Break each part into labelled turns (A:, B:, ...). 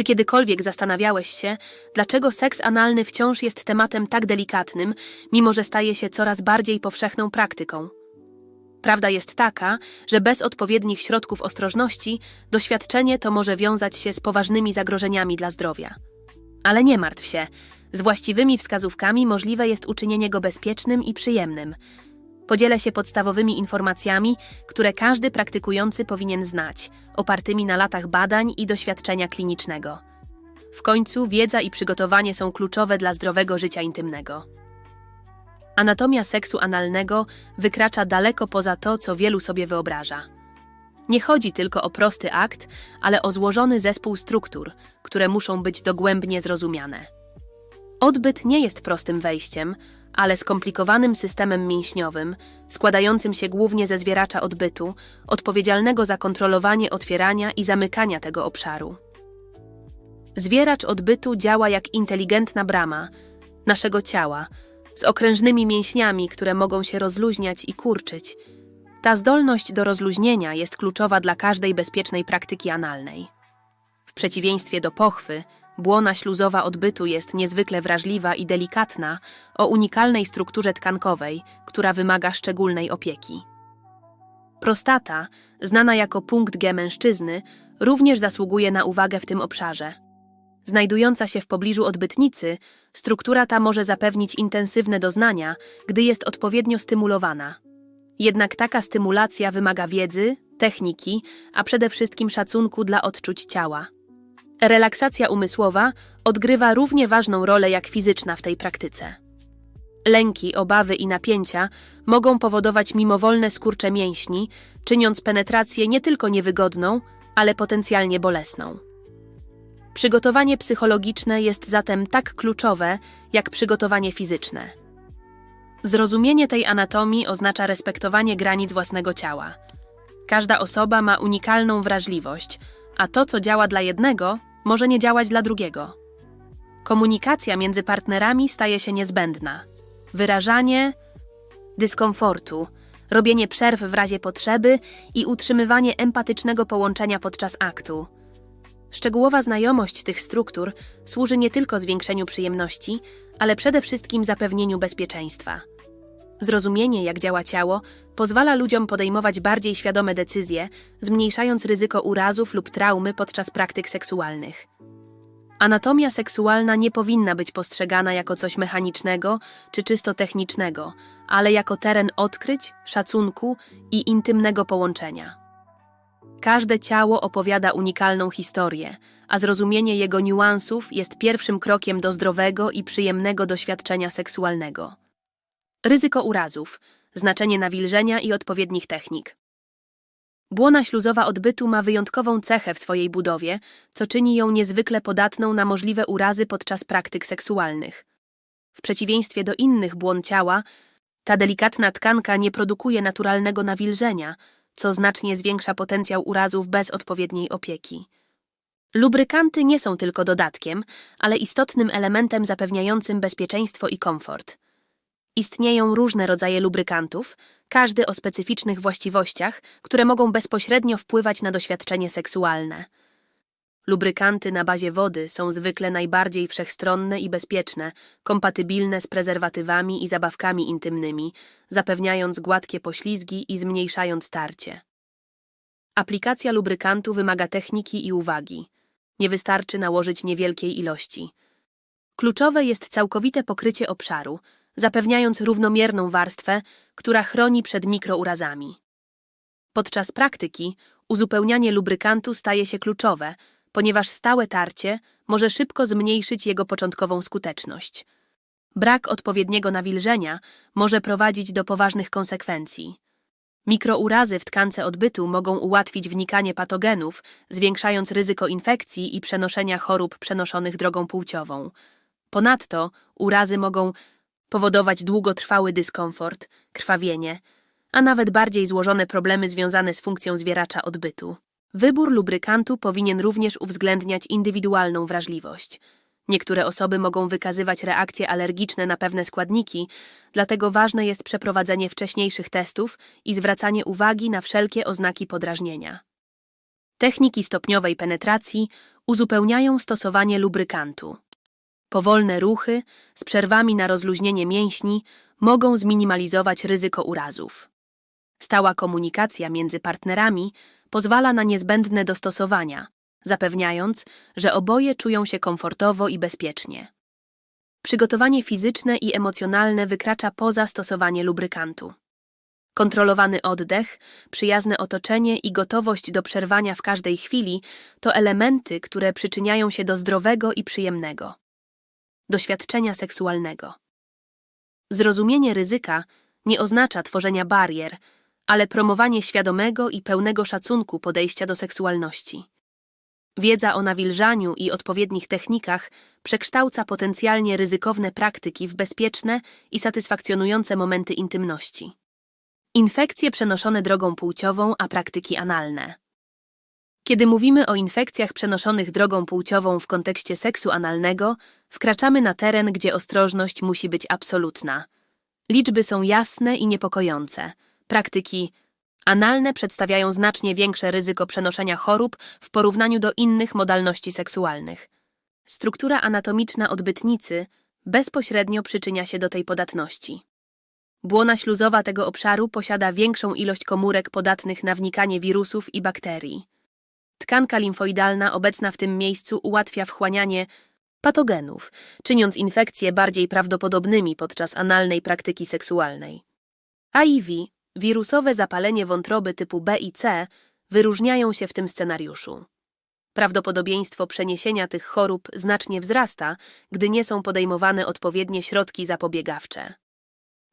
A: Czy kiedykolwiek zastanawiałeś się, dlaczego seks analny wciąż jest tematem tak delikatnym, mimo że staje się coraz bardziej powszechną praktyką? Prawda jest taka, że bez odpowiednich środków ostrożności doświadczenie to może wiązać się z poważnymi zagrożeniami dla zdrowia. Ale nie martw się, z właściwymi wskazówkami możliwe jest uczynienie go bezpiecznym i przyjemnym. Podzielę się podstawowymi informacjami, które każdy praktykujący powinien znać, opartymi na latach badań i doświadczenia klinicznego. W końcu wiedza i przygotowanie są kluczowe dla zdrowego życia intymnego. Anatomia seksu analnego wykracza daleko poza to, co wielu sobie wyobraża. Nie chodzi tylko o prosty akt, ale o złożony zespół struktur, które muszą być dogłębnie zrozumiane. Odbyt nie jest prostym wejściem, ale skomplikowanym systemem mięśniowym, składającym się głównie ze zwieracza odbytu, odpowiedzialnego za kontrolowanie otwierania i zamykania tego obszaru. Zwieracz odbytu działa jak inteligentna brama naszego ciała, z okrężnymi mięśniami, które mogą się rozluźniać i kurczyć. Ta zdolność do rozluźnienia jest kluczowa dla każdej bezpiecznej praktyki analnej. W przeciwieństwie do pochwy, błona śluzowa odbytu jest niezwykle wrażliwa i delikatna, o unikalnej strukturze tkankowej, która wymaga szczególnej opieki. Prostata, znana jako punkt G mężczyzny, również zasługuje na uwagę w tym obszarze. Znajdująca się w pobliżu odbytnicy, struktura ta może zapewnić intensywne doznania, gdy jest odpowiednio stymulowana. Jednak taka stymulacja wymaga wiedzy, techniki, a przede wszystkim szacunku dla odczuć ciała. Relaksacja umysłowa odgrywa równie ważną rolę jak fizyczna w tej praktyce. Lęki, obawy i napięcia mogą powodować mimowolne skurcze mięśni, czyniąc penetrację nie tylko niewygodną, ale potencjalnie bolesną. Przygotowanie psychologiczne jest zatem tak kluczowe, jak przygotowanie fizyczne. Zrozumienie tej anatomii oznacza respektowanie granic własnego ciała. Każda osoba ma unikalną wrażliwość, a to, co działa dla jednego, może nie działać dla drugiego. Komunikacja między partnerami staje się niezbędna. Wyrażanie dyskomfortu, robienie przerw w razie potrzeby i utrzymywanie empatycznego połączenia podczas aktu. Szczegółowa znajomość tych struktur służy nie tylko zwiększeniu przyjemności, ale przede wszystkim zapewnieniu bezpieczeństwa. Zrozumienie, jak działa ciało, pozwala ludziom podejmować bardziej świadome decyzje, zmniejszając ryzyko urazów lub traumy podczas praktyk seksualnych. Anatomia seksualna nie powinna być postrzegana jako coś mechanicznego czy czysto technicznego, ale jako teren odkryć, szacunku i intymnego połączenia. Każde ciało opowiada unikalną historię, a zrozumienie jego niuansów jest pierwszym krokiem do zdrowego i przyjemnego doświadczenia seksualnego. Ryzyko urazów, znaczenie nawilżenia i odpowiednich technik. Błona śluzowa odbytu ma wyjątkową cechę w swojej budowie, co czyni ją niezwykle podatną na możliwe urazy podczas praktyk seksualnych. W przeciwieństwie do innych błon ciała, ta delikatna tkanka nie produkuje naturalnego nawilżenia, co znacznie zwiększa potencjał urazów bez odpowiedniej opieki. Lubrykanty nie są tylko dodatkiem, ale istotnym elementem zapewniającym bezpieczeństwo i komfort. Istnieją różne rodzaje lubrykantów, każdy o specyficznych właściwościach, które mogą bezpośrednio wpływać na doświadczenie seksualne. Lubrykanty na bazie wody są zwykle najbardziej wszechstronne i bezpieczne, kompatybilne z prezerwatywami i zabawkami intymnymi, zapewniając gładkie poślizgi i zmniejszając tarcie. Aplikacja lubrykantu wymaga techniki i uwagi. Nie wystarczy nałożyć niewielkiej ilości. Kluczowe jest całkowite pokrycie obszaru, zapewniając równomierną warstwę, która chroni przed mikrourazami. Podczas praktyki uzupełnianie lubrykantu staje się kluczowe, ponieważ stałe tarcie może szybko zmniejszyć jego początkową skuteczność. Brak odpowiedniego nawilżenia może prowadzić do poważnych konsekwencji. Mikrourazy w tkance odbytu mogą ułatwić wnikanie patogenów, zwiększając ryzyko infekcji i przenoszenia chorób przenoszonych drogą płciową. Ponadto urazy mogą powodować długotrwały dyskomfort, krwawienie, a nawet bardziej złożone problemy związane z funkcją zwieracza odbytu. Wybór lubrykantu powinien również uwzględniać indywidualną wrażliwość. Niektóre osoby mogą wykazywać reakcje alergiczne na pewne składniki, dlatego ważne jest przeprowadzenie wcześniejszych testów i zwracanie uwagi na wszelkie oznaki podrażnienia. Techniki stopniowej penetracji uzupełniają stosowanie lubrykantu. Powolne ruchy z przerwami na rozluźnienie mięśni mogą zminimalizować ryzyko urazów. Stała komunikacja między partnerami pozwala na niezbędne dostosowania, zapewniając, że oboje czują się komfortowo i bezpiecznie. Przygotowanie fizyczne i emocjonalne wykracza poza stosowanie lubrykantu. Kontrolowany oddech, przyjazne otoczenie i gotowość do przerwania w każdej chwili to elementy, które przyczyniają się do zdrowego i przyjemnego doświadczenia seksualnego. Zrozumienie ryzyka nie oznacza tworzenia barier, ale promowanie świadomego i pełnego szacunku podejścia do seksualności. Wiedza o nawilżaniu i odpowiednich technikach przekształca potencjalnie ryzykowne praktyki w bezpieczne i satysfakcjonujące momenty intymności. Infekcje przenoszone drogą płciową, a praktyki analne. Kiedy mówimy o infekcjach przenoszonych drogą płciową w kontekście seksu analnego, wkraczamy na teren, gdzie ostrożność musi być absolutna. Liczby są jasne i niepokojące. Praktyki analne przedstawiają znacznie większe ryzyko przenoszenia chorób w porównaniu do innych modalności seksualnych. Struktura anatomiczna odbytnicy bezpośrednio przyczynia się do tej podatności. Błona śluzowa tego obszaru posiada większą ilość komórek podatnych na wnikanie wirusów i bakterii. Tkanka limfoidalna obecna w tym miejscu ułatwia wchłanianie patogenów, czyniąc infekcje bardziej prawdopodobnymi podczas analnej praktyki seksualnej. HIV, wirusowe zapalenie wątroby typu B i C, wyróżniają się w tym scenariuszu. Prawdopodobieństwo przeniesienia tych chorób znacznie wzrasta, gdy nie są podejmowane odpowiednie środki zapobiegawcze.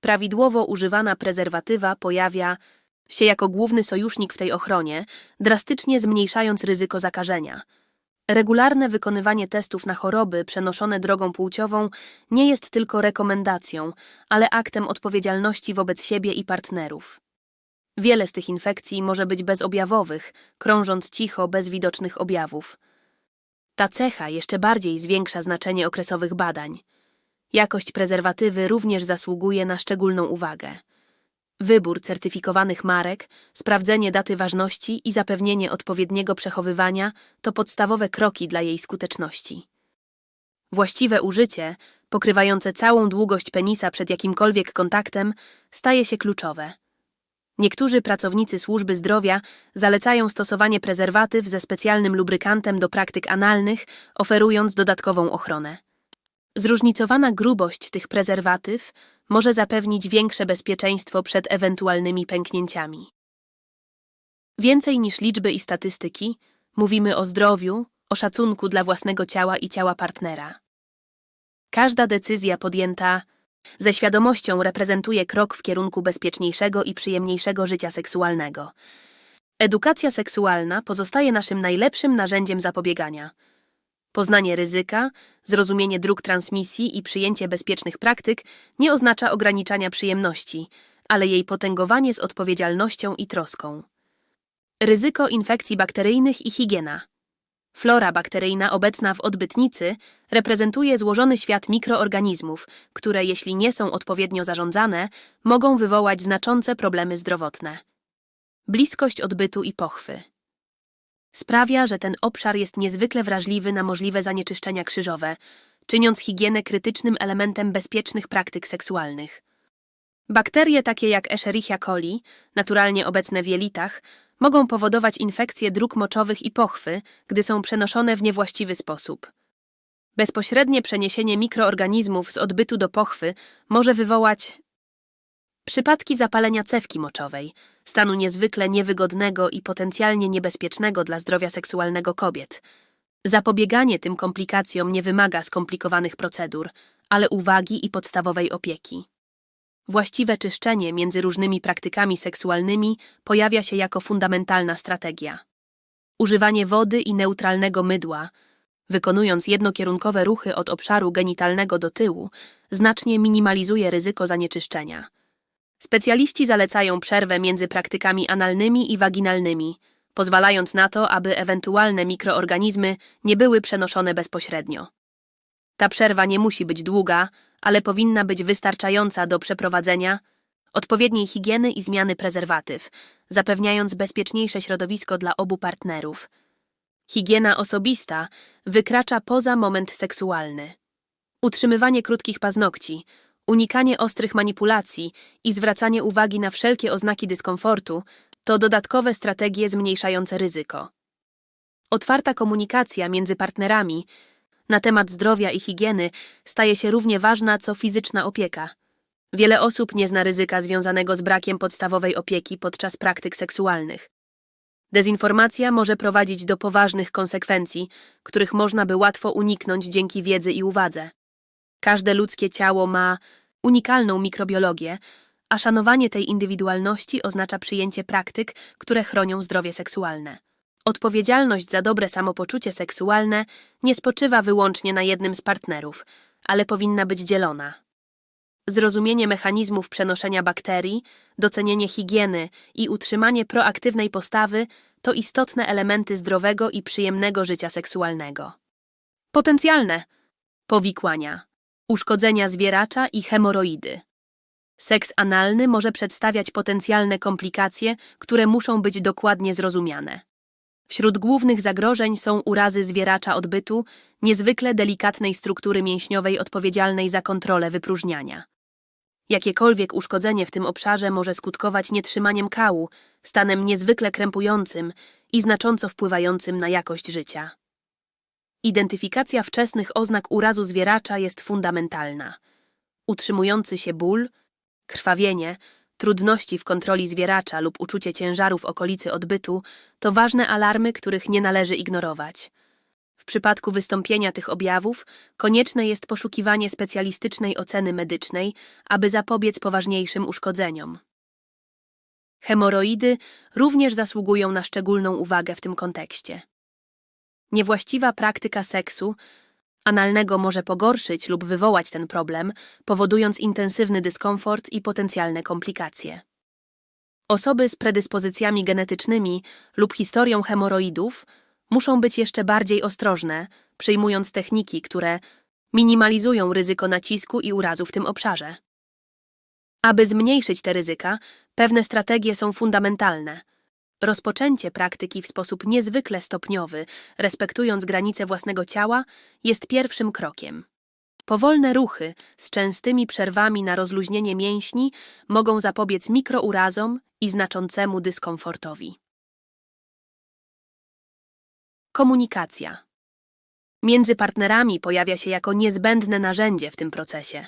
A: Prawidłowo używana prezerwatywa pojawia się jako główny sojusznik w tej ochronie, drastycznie zmniejszając ryzyko zakażenia. Regularne wykonywanie testów na choroby przenoszone drogą płciową nie jest tylko rekomendacją, ale aktem odpowiedzialności wobec siebie i partnerów. Wiele z tych infekcji może być bezobjawowych, krążąc cicho bez widocznych objawów. Ta cecha jeszcze bardziej zwiększa znaczenie okresowych badań. Jakość prezerwatywy również zasługuje na szczególną uwagę. Wybór certyfikowanych marek, sprawdzenie daty ważności i zapewnienie odpowiedniego przechowywania to podstawowe kroki dla jej skuteczności. Właściwe użycie, pokrywające całą długość penisa przed jakimkolwiek kontaktem, staje się kluczowe. Niektórzy pracownicy służby zdrowia zalecają stosowanie prezerwatyw ze specjalnym lubrykantem do praktyk analnych, oferując dodatkową ochronę. Zróżnicowana grubość tych prezerwatyw może zapewnić większe bezpieczeństwo przed ewentualnymi pęknięciami. Więcej niż liczby i statystyki, mówimy o zdrowiu, o szacunku dla własnego ciała i ciała partnera. Każda decyzja podjęta ze świadomością reprezentuje krok w kierunku bezpieczniejszego i przyjemniejszego życia seksualnego. Edukacja seksualna pozostaje naszym najlepszym narzędziem zapobiegania. Poznanie ryzyka, zrozumienie dróg transmisji i przyjęcie bezpiecznych praktyk nie oznacza ograniczania przyjemności, ale jej potęgowanie z odpowiedzialnością i troską. Ryzyko infekcji bakteryjnych i higiena. Flora bakteryjna obecna w odbytnicy reprezentuje złożony świat mikroorganizmów, które, jeśli nie są odpowiednio zarządzane, mogą wywołać znaczące problemy zdrowotne. Bliskość odbytu i pochwy sprawia, że ten obszar jest niezwykle wrażliwy na możliwe zanieczyszczenia krzyżowe, czyniąc higienę krytycznym elementem bezpiecznych praktyk seksualnych. Bakterie takie jak Escherichia coli, naturalnie obecne w jelitach, mogą powodować infekcje dróg moczowych i pochwy, gdy są przenoszone w niewłaściwy sposób. Bezpośrednie przeniesienie mikroorganizmów z odbytu do pochwy może wywołać Przypadki zapalenia cewki moczowej, stanu niezwykle niewygodnego i potencjalnie niebezpiecznego dla zdrowia seksualnego kobiet. Zapobieganie tym komplikacjom nie wymaga skomplikowanych procedur, ale uwagi i podstawowej opieki. Właściwe czyszczenie między różnymi praktykami seksualnymi pojawia się jako fundamentalna strategia. Używanie wody i neutralnego mydła, wykonując jednokierunkowe ruchy od obszaru genitalnego do tyłu, znacznie minimalizuje ryzyko zanieczyszczenia. Specjaliści zalecają przerwę między praktykami analnymi i waginalnymi, pozwalając na to, aby ewentualne mikroorganizmy nie były przenoszone bezpośrednio. Ta przerwa nie musi być długa, ale powinna być wystarczająca do przeprowadzenia odpowiedniej higieny i zmiany prezerwatyw, zapewniając bezpieczniejsze środowisko dla obu partnerów. Higiena osobista wykracza poza moment seksualny. Utrzymywanie krótkich paznokci, unikanie ostrych manipulacji i zwracanie uwagi na wszelkie oznaki dyskomfortu to dodatkowe strategie zmniejszające ryzyko. Otwarta komunikacja między partnerami na temat zdrowia i higieny staje się równie ważna co fizyczna opieka. Wiele osób nie zna ryzyka związanego z brakiem podstawowej opieki podczas praktyk seksualnych. Dezinformacja może prowadzić do poważnych konsekwencji, których można by łatwo uniknąć dzięki wiedzy i uwadze. Każde ludzkie ciało ma unikalną mikrobiologię, a szanowanie tej indywidualności oznacza przyjęcie praktyk, które chronią zdrowie seksualne. Odpowiedzialność za dobre samopoczucie seksualne nie spoczywa wyłącznie na jednym z partnerów, ale powinna być dzielona. Zrozumienie mechanizmów przenoszenia bakterii, docenienie higieny i utrzymanie proaktywnej postawy to istotne elementy zdrowego i przyjemnego życia seksualnego. Potencjalne powikłania, uszkodzenia zwieracza i hemoroidy. Seks analny może przedstawiać potencjalne komplikacje, które muszą być dokładnie zrozumiane. Wśród głównych zagrożeń są urazy zwieracza odbytu, niezwykle delikatnej struktury mięśniowej odpowiedzialnej za kontrolę wypróżniania. Jakiekolwiek uszkodzenie w tym obszarze może skutkować nietrzymaniem kału, stanem niezwykle krępującym i znacząco wpływającym na jakość życia. Identyfikacja wczesnych oznak urazu zwieracza jest fundamentalna. Utrzymujący się ból, krwawienie, trudności w kontroli zwieracza lub uczucie ciężaru w okolicy odbytu to ważne alarmy, których nie należy ignorować. W przypadku wystąpienia tych objawów konieczne jest poszukiwanie specjalistycznej oceny medycznej, aby zapobiec poważniejszym uszkodzeniom. Hemoroidy również zasługują na szczególną uwagę w tym kontekście. Niewłaściwa praktyka seksu analnego może pogorszyć lub wywołać ten problem, powodując intensywny dyskomfort i potencjalne komplikacje. Osoby z predyspozycjami genetycznymi lub historią hemoroidów muszą być jeszcze bardziej ostrożne, przyjmując techniki, które minimalizują ryzyko nacisku i urazu w tym obszarze. Aby zmniejszyć te ryzyka, pewne strategie są fundamentalne. Rozpoczęcie praktyki w sposób niezwykle stopniowy, respektując granice własnego ciała, jest pierwszym krokiem. Powolne ruchy z częstymi przerwami na rozluźnienie mięśni mogą zapobiec mikrourazom i znaczącemu dyskomfortowi. Komunikacja. Między partnerami pojawia się jako niezbędne narzędzie w tym procesie.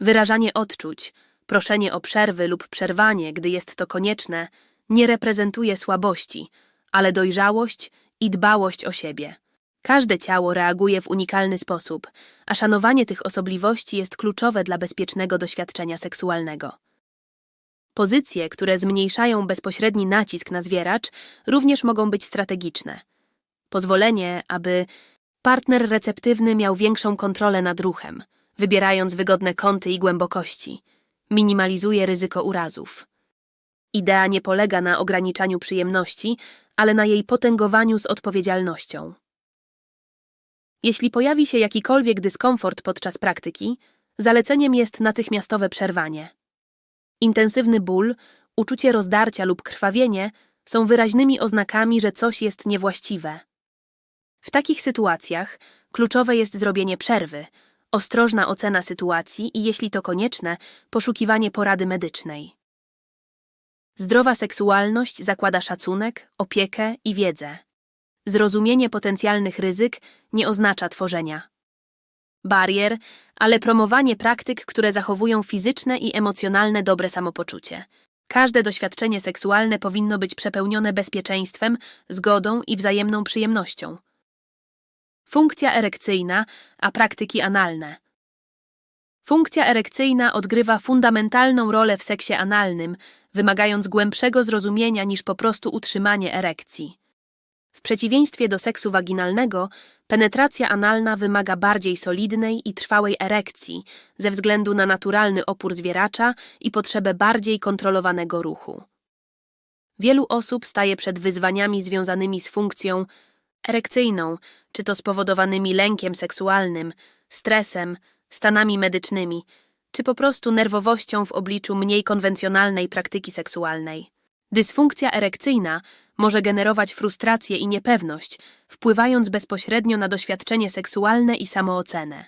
A: Wyrażanie odczuć, proszenie o przerwy lub przerwanie, gdy jest to konieczne, nie reprezentuje słabości, ale dojrzałość i dbałość o siebie. Każde ciało reaguje w unikalny sposób, a szanowanie tych osobliwości jest kluczowe dla bezpiecznego doświadczenia seksualnego. Pozycje, które zmniejszają bezpośredni nacisk na zwieracz, również mogą być strategiczne. Pozwolenie, aby partner receptywny miał większą kontrolę nad ruchem, wybierając wygodne kąty i głębokości, minimalizuje ryzyko urazów. Idea nie polega na ograniczaniu przyjemności, ale na jej potęgowaniu z odpowiedzialnością. Jeśli pojawi się jakikolwiek dyskomfort podczas praktyki, zaleceniem jest natychmiastowe przerwanie. Intensywny ból, uczucie rozdarcia lub krwawienie są wyraźnymi oznakami, że coś jest niewłaściwe. W takich sytuacjach kluczowe jest zrobienie przerwy, ostrożna ocena sytuacji i, jeśli to konieczne, poszukiwanie porady medycznej. Zdrowa seksualność zakłada szacunek, opiekę i wiedzę. Zrozumienie potencjalnych ryzyk nie oznacza tworzenia barier, ale promowanie praktyk, które zachowują fizyczne i emocjonalne dobre samopoczucie. Każde doświadczenie seksualne powinno być przepełnione bezpieczeństwem, zgodą i wzajemną przyjemnością. Funkcja erekcyjna, a praktyki analne. Funkcja erekcyjna odgrywa fundamentalną rolę w seksie analnym, wymagając głębszego zrozumienia niż po prostu utrzymanie erekcji. W przeciwieństwie do seksu waginalnego, penetracja analna wymaga bardziej solidnej i trwałej erekcji ze względu na naturalny opór zwieracza i potrzebę bardziej kontrolowanego ruchu. Wielu osób staje przed wyzwaniami związanymi z funkcją erekcyjną, czy to spowodowanymi lękiem seksualnym, stresem, stanami medycznymi, czy po prostu nerwowością w obliczu mniej konwencjonalnej praktyki seksualnej. Dysfunkcja erekcyjna może generować frustrację i niepewność, wpływając bezpośrednio na doświadczenie seksualne i samoocenę.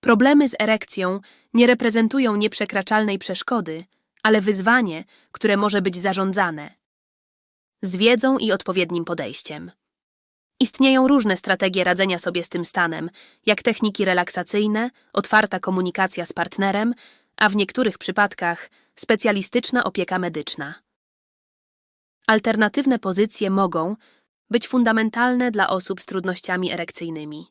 A: Problemy z erekcją nie reprezentują nieprzekraczalnej przeszkody, ale wyzwanie, które może być zarządzane. Z wiedzą i odpowiednim podejściem. Istnieją różne strategie radzenia sobie z tym stanem, jak techniki relaksacyjne, otwarta komunikacja z partnerem, a w niektórych przypadkach specjalistyczna opieka medyczna. Alternatywne pozycje mogą być fundamentalne dla osób z trudnościami erekcyjnymi.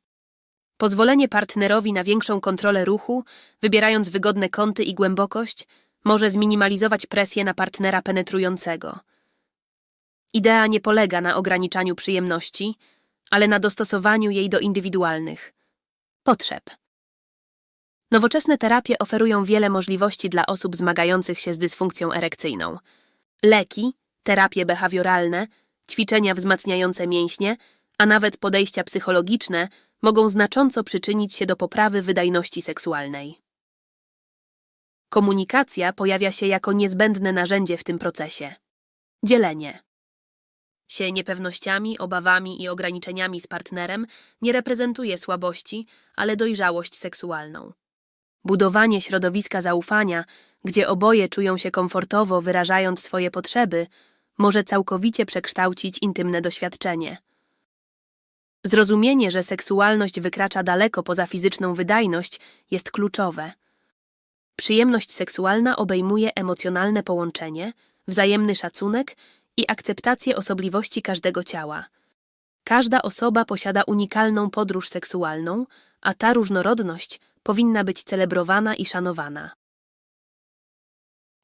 A: Pozwolenie partnerowi na większą kontrolę ruchu, wybierając wygodne kąty i głębokość, może zminimalizować presję na partnera penetrującego. Idea nie polega na ograniczaniu przyjemności, ale na dostosowaniu jej do indywidualnych potrzeb. Nowoczesne terapie oferują wiele możliwości dla osób zmagających się z dysfunkcją erekcyjną. Leki, terapie behawioralne, ćwiczenia wzmacniające mięśnie, a nawet podejścia psychologiczne mogą znacząco przyczynić się do poprawy wydajności seksualnej. Komunikacja pojawia się jako niezbędne narzędzie w tym procesie. Dzielenie się niepewnościami, obawami i ograniczeniami z partnerem nie reprezentuje słabości, ale dojrzałość seksualną. Budowanie środowiska zaufania, gdzie oboje czują się komfortowo wyrażając swoje potrzeby, może całkowicie przekształcić intymne doświadczenie. Zrozumienie, że seksualność wykracza daleko poza fizyczną wydajność, jest kluczowe. Przyjemność seksualna obejmuje emocjonalne połączenie, wzajemny szacunek i akceptację osobliwości każdego ciała. Każda osoba posiada unikalną podróż seksualną, a ta różnorodność powinna być celebrowana i szanowana.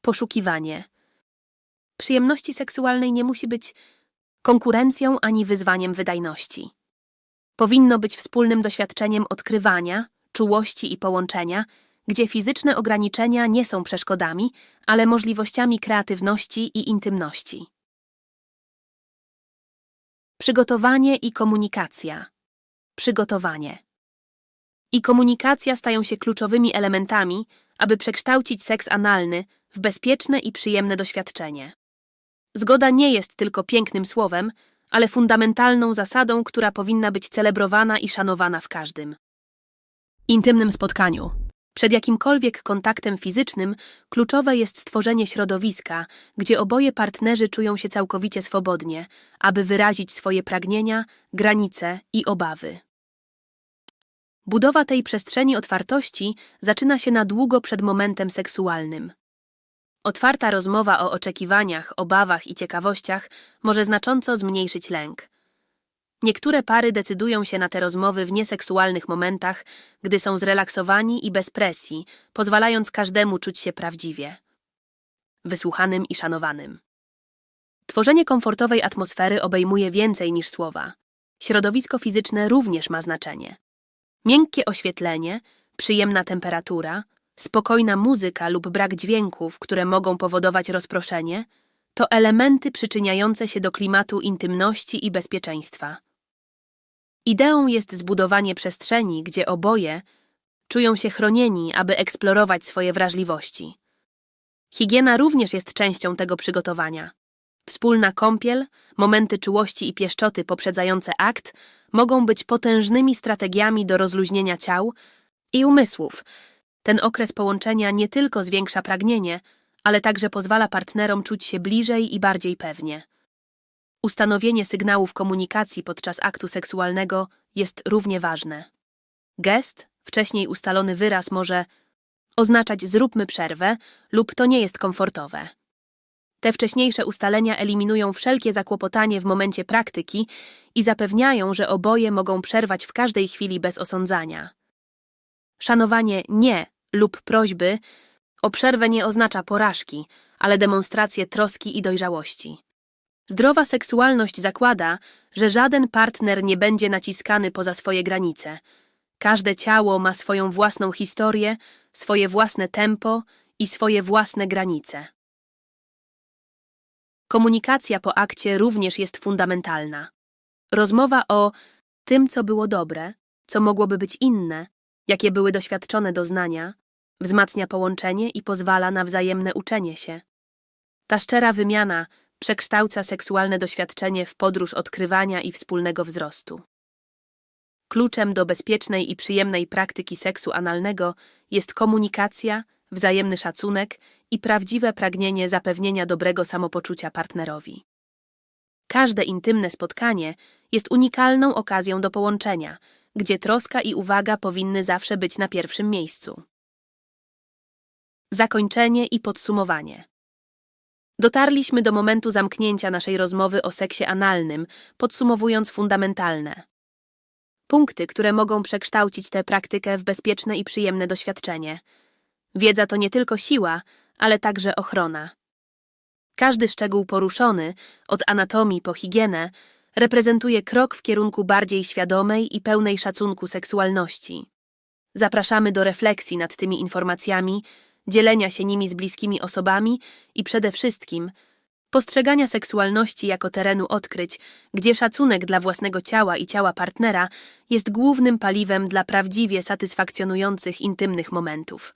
A: Poszukiwanie. Przyjemności seksualnej nie musi być konkurencją ani wyzwaniem wydajności. Powinno być wspólnym doświadczeniem odkrywania, czułości i połączenia, gdzie fizyczne ograniczenia nie są przeszkodami, ale możliwościami kreatywności i intymności. Przygotowanie i komunikacja. Przygotowanie. I komunikacja stają się kluczowymi elementami, aby przekształcić seks analny w bezpieczne i przyjemne doświadczenie. Zgoda nie jest tylko pięknym słowem, ale fundamentalną zasadą, która powinna być celebrowana i szanowana w każdym intymnym spotkaniu. Przed jakimkolwiek kontaktem fizycznym kluczowe jest stworzenie środowiska, gdzie oboje partnerzy czują się całkowicie swobodnie, aby wyrazić swoje pragnienia, granice i obawy. Budowa tej przestrzeni otwartości zaczyna się na długo przed momentem seksualnym. Otwarta rozmowa o oczekiwaniach, obawach i ciekawościach może znacząco zmniejszyć lęk. Niektóre pary decydują się na te rozmowy w nieseksualnych momentach, gdy są zrelaksowani i bez presji, pozwalając każdemu czuć się prawdziwie, wysłuchanym i szanowanym. Tworzenie komfortowej atmosfery obejmuje więcej niż słowa. Środowisko fizyczne również ma znaczenie. Miękkie oświetlenie, przyjemna temperatura, spokojna muzyka lub brak dźwięków, które mogą powodować rozproszenie, to elementy przyczyniające się do klimatu intymności i bezpieczeństwa. Ideą jest zbudowanie przestrzeni, gdzie oboje czują się chronieni, aby eksplorować swoje wrażliwości. Higiena również jest częścią tego przygotowania. Wspólna kąpiel, momenty czułości i pieszczoty poprzedzające akt mogą być potężnymi strategiami do rozluźnienia ciał i umysłów. Ten okres połączenia nie tylko zwiększa pragnienie, ale także pozwala partnerom czuć się bliżej i bardziej pewnie. Ustanowienie sygnałów komunikacji podczas aktu seksualnego jest równie ważne. Gest, wcześniej ustalony wyraz może oznaczać zróbmy przerwę lub to nie jest komfortowe. Te wcześniejsze ustalenia eliminują wszelkie zakłopotanie w momencie praktyki i zapewniają, że oboje mogą przerwać w każdej chwili bez osądzania. Szanowanie nie lub prośby o przerwę nie oznacza porażki, ale demonstrację troski i dojrzałości. Zdrowa seksualność zakłada, że żaden partner nie będzie naciskany poza swoje granice. Każde ciało ma swoją własną historię, swoje własne tempo i swoje własne granice. Komunikacja po akcie również jest fundamentalna. Rozmowa o tym, co było dobre, co mogłoby być inne, jakie były doświadczone doznania, wzmacnia połączenie i pozwala na wzajemne uczenie się. Ta szczera wymiana przekształca seksualne doświadczenie w podróż odkrywania i wspólnego wzrostu. Kluczem do bezpiecznej i przyjemnej praktyki seksu analnego jest komunikacja, wzajemny szacunek i prawdziwe pragnienie zapewnienia dobrego samopoczucia partnerowi. Każde intymne spotkanie jest unikalną okazją do połączenia, gdzie troska i uwaga powinny zawsze być na pierwszym miejscu. Zakończenie i podsumowanie. Dotarliśmy do momentu zamknięcia naszej rozmowy o seksie analnym, podsumowując fundamentalne punkty, które mogą przekształcić tę praktykę w bezpieczne i przyjemne doświadczenie. Wiedza to nie tylko siła, ale także ochrona. Każdy szczegół poruszony, od anatomii po higienę, reprezentuje krok w kierunku bardziej świadomej i pełnej szacunku seksualności. Zapraszamy do refleksji nad tymi informacjami, dzielenia się nimi z bliskimi osobami i przede wszystkim postrzegania seksualności jako terenu odkryć, gdzie szacunek dla własnego ciała i ciała partnera jest głównym paliwem dla prawdziwie satysfakcjonujących intymnych momentów.